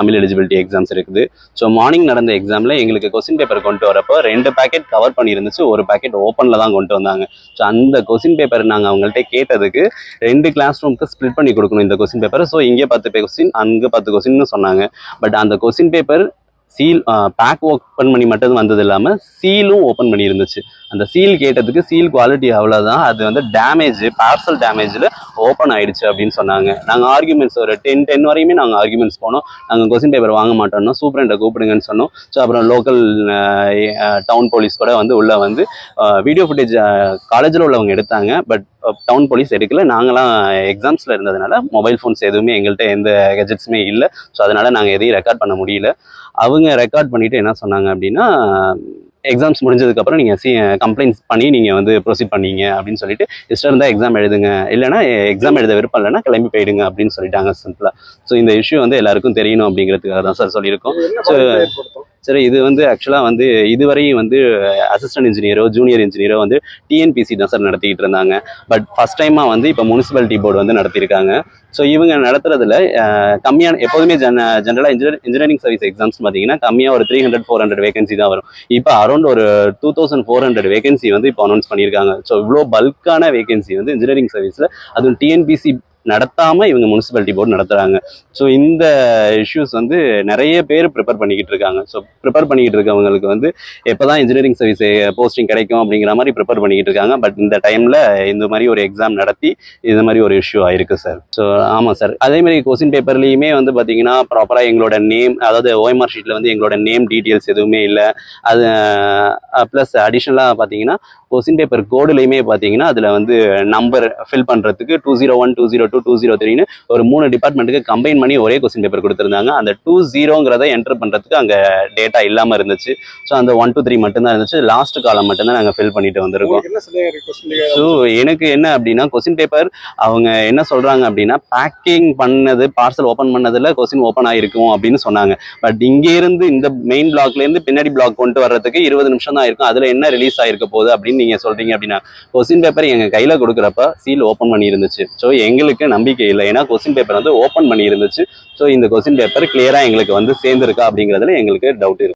Tamil eligibility exams இருக்குது. So morning நடந்த எக்ஸாமில் எங்களுக்கு கொஸ்டின் பேப்பர் கொண்டு வரப்போ ரெண்டு பேக்கெட் கவர் பண்ணியிருந்துச்சு. ஒரு பேக்கெட் ஓப்பனில் தான் கொண்டு வந்தாங்க. ஸோ அந்த கொஸ்டின் பேப்பர் நாங்கள் அவங்கள்ட்ட கேட்டதுக்கு ரெண்டு கிளாஸ் ரூமுக்கு ஸ்ப்ளிட் பண்ணி கொடுக்கணும் இந்த கொஸ்டின் பேப்பர் ஸோ இங்கே பத்து கொஸ்டின் அங்கே பத்து கொஸ்டின்னு சொன்னாங்க. பட் அந்த question paper seal pack open பண்ணி மட்டும் வந்தது இல்லாமல் சீலும் ஓப்பன் பண்ணி இருந்துச்சு அந்த சீல் கேட்டதுக்கு சீல் குவாலிட்டி அவ்வளோதான் அது வந்து டேமேஜ் பார்சல் டேமேஜில் ஓப்பன் ஆயிடுச்சு அப்படின்னு சொன்னாங்க. நாங்கள் ஆர்குமெண்ட்ஸ் ஒரு டென் டென் வரையுமே நாங்கள் ஆர்குமெண்ட்ஸ் போனோம். நாங்கள் கொஸ்டின் பேப்பர் வாங்க மாட்டோம்னா சூப்பரண்ட்டை கூப்பிடுங்கன்னு சொன்னோம். ஸோ அப்புறம் லோக்கல் டவுன் போலீஸ் கூட வந்து உள்ளே வந்து வீடியோ ஃபுட்டேஜ் காலேஜில் உள்ளவங்க எடுத்தாங்க. பட் டவுன் போலீஸ் எடுக்கல. நாங்களாம் எக்ஸாம்ஸில் இருந்ததுனால மொபைல் ஃபோன்ஸ் எதுவுமே எங்கள்கிட்ட எந்த கெஜெட்ஸுமே இல்லை. ஸோ அதனால் நாங்கள் எதையும் ரெக்கார்ட் பண்ண முடியல. அவங்க ரெக்கார்ட் பண்ணிவிட்டு என்ன சொன்னாங்க அப்படின்னா எக்ஸாம்ஸ் முடிஞ்சதுக்கப்புறம் நீங்கள் சி கம்ப்ளைண்ட்ஸ் பண்ணி நீங்கள் வந்து ப்ரொசீட் பண்ணீங்க அப்படின்னு சொல்லிட்டு இஷ்டம் இருந்தால் எக்ஸாம் எழுதுங்க. இல்லைனா எக்ஸாம் எழுத விருப்பம் இல்லைன்னா கிளம்பி போயிடுங்க அப்படின்னு சொல்லிட்டாங்க சிம்பிளாக ஸோ இந்த இஷ்யூ வந்து எல்லாருக்கும் தெரியணும் அப்படிங்கிறதுக்காக தான் சார் சொல்லியிருக்கோம். ஏற்படுத்தும்? சரி இது வந்து ஆக்சுவலாக வந்து இதுவரையும் வந்து அசிஸ்டன்ட் இன்ஜினியரோ ஜூனியர் இன்ஜினியரோ வந்து டிஎன்பிசி தான் சார் நடத்திக்கிட்டு இருந்தாங்க. பட் ஃபஸ்ட் டைமாக வந்து இப்போ முனிசிபாலிட்டி போர்டு வந்து நடத்தியிருக்காங்க. ஸோ இவங்க நடத்துறதுல கம்மியான எப்போதுமே ஜன ஜென்ரலாக இன்ஜினியர் இன்ஜினியரிங் சர்வீஸ் எக்ஸாம்ஸ் பார்த்தீங்கன்னா கம்மியாக ஒரு three hundred four hundred vacancy தான் வரும். இப்போ அரௌண்ட் ஒரு two thousand four hundred vacancy வந்து இப்போ அனௌன்ஸ் பண்ணியிருக்காங்க. ஸோ இவ்வளோ பல்கான வேகன்சி வந்து இன்ஜினியரிங் சர்வீஸில் அதுவும் டிஎன்பிசி நடத்தாமல் இவங்க முனிசிபாலிட்டி போர்டு நடத்துகிறாங்க ஸோ இந்த இஷ்யூஸ் வந்து நிறைய பேர் ப்ரிப்பேர் பண்ணிக்கிட்டு இருக்காங்க. ஸோ ப்ரிப்பேர் பண்ணிக்கிட்டு இருக்கவங்களுக்கு வந்து எப்போதான் இன்ஜினியரிங் சர்வீஸ் போஸ்டிங் கிடைக்கும் அப்படிங்கிற மாதிரி ப்ரிப்பேர் பண்ணிக்கிட்டு இருக்காங்க. பட் இந்த டைமில் இந்த மாதிரி ஒரு எக்ஸாம் நடத்தி இந்த மாதிரி ஒரு இஷ்யூ ஆயிருக்கு சார் ஸோ ஆமாம் சார் அதேமாதிரி கொஸ்டின் பேப்பர்லேயுமே வந்து பார்த்தீங்கன்னா ப்ராப்பராக எங்களோட நேம் அதாவது ஓஎம்ஆர் ஷீட்டில் வந்து எங்களோட நேம் டீட்டெயில்ஸ் எதுவுமே இல்லை. அது ப்ளஸ் அடிஷ்னலாக பார்த்தீங்கன்னா கொஸ்டின் பேப்பர் கோடுலையுமே பார்த்தீங்கன்னா அதில் வந்து நம்பர் ஃபில் பண்ணுறதுக்கு two zero one two zero two two zero த்ரீன்னு ஒரு மூணு டிபார்ட்மெண்ட்டுக்கு கம்பைன் பண்ணி ஒரே கொஸ்டின் பேப்பர் கொடுத்துருந்தாங்க. அந்த டூ ஜீரோங்கிறத என்டர் பண்ணுறதுக்கு அங்கே டேட்டா இல்லாமல் இருந்துச்சு. ஸோ அந்த ஒன் டூ த்ரீ மட்டும்தான் இருந்துச்சு. லாஸ்ட் காலம் மட்டும்தான் நாங்கள் ஃபில் பண்ணிட்டு வந்திருக்கோம். ஸோ எனக்கு என்ன அப்படின்னா கொஸ்டின் பேப்பர் அவங்க என்ன சொல்றாங்க அப்படின்னா பேக்கிங் பண்ணது பார்சல் ஓப்பன் பண்ணதுல கொஸ்டின் ஓப்பன் ஆயிருக்கும் அப்படின்னு சொன்னாங்க. பட் இங்க இருந்து இந்த மெயின் பிளாக்ல இருந்து பின்னாடி பிளாக் கொண்டு வர்றதுக்கு இருபது நிமிஷம் தான் இருக்கும் அதுல என்ன ரிலீஸ் ஆயிருக்க போகுது அப்படின்னு நீங்க சொல்றீங்க அப்படின்னா கொஸ்டின் பேப்பர் எங்க கையில கொடுக்குறப்ப சீல் ஓப்பன் பண்ணி இருந்துச்சு ஸோ எங்களுக்கு நம்பிக்கை இல்லை. ஏன்னா கொஸ்டின் பேப்பர் வந்து ஓப்பன் பண்ணி இருந்துச்சு ஸோ இந்த கொஸ்டின் பேப்பர் கிளியரா எங்களுக்கு வந்து சேர்ந்துருக்கா அப்படிங்கிறதுல எங்களுக்கு டவுட் இருக்கு.